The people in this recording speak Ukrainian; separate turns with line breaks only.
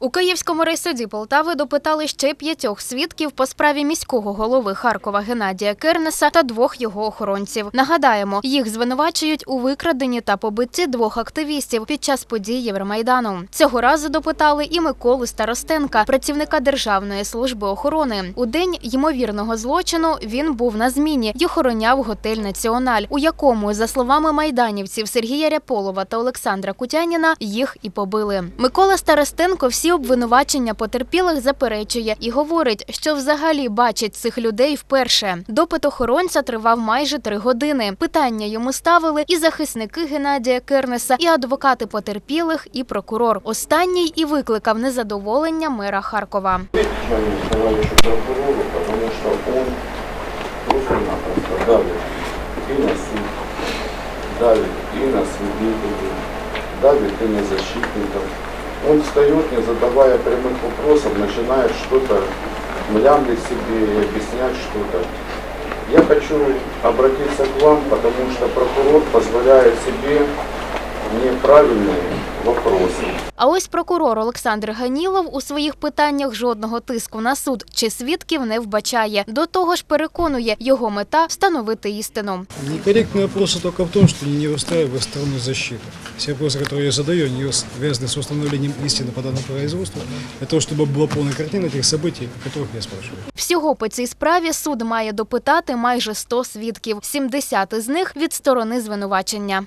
У Київському райсуді Полтави допитали ще п'ятьох свідків по справі міського голови Харкова Геннадія Кернеса та двох його охоронців. Нагадаємо, їх звинувачують у викраденні та побитті двох активістів під час подій Євромайдану. Цього разу допитали і Миколу Старостенка, працівника Державної служби охорони. У день ймовірного злочину він був на зміні й охороняв готель Національ, у якому, за словами майданівців Сергія Ряполова та Олександра Кутяніна, їх і побили. Микола Старостенко всі обвинувачення потерпілих заперечує і говорить, що взагалі бачить цих людей вперше. Допит охоронця тривав майже три години. Питання йому ставили і захисники Геннадія Кернеса, і адвокати потерпілих, і прокурор. Останній і викликав незадоволення мера Харкова.
Потому что он просто-напросто давит и на суд, давит и на свидетелей, давит и на защитников. Он встает, не задавая прямых вопросов, начинает что-то млямлить себе и объяснять что-то. Я хочу обратиться к вам, потому что прокурор позволяет себе неправильные вопросы.
А ось прокурор Олександр Ганілов у своїх питаннях жодного тиску на суд чи свідків не вбачає. До того ж, переконує його мета встановити істину.
Некорректные вопросы только в том, что не устраивает сторону защиты. Все вопросы, которые я задаю, они связаны с установлением истины по данному производству, для того, чтобы была полная картина тех событий, о которых я спрашиваю.
Всього по цій справі суд має допитати майже 100 свідків, 70 із них від сторони звинувачення.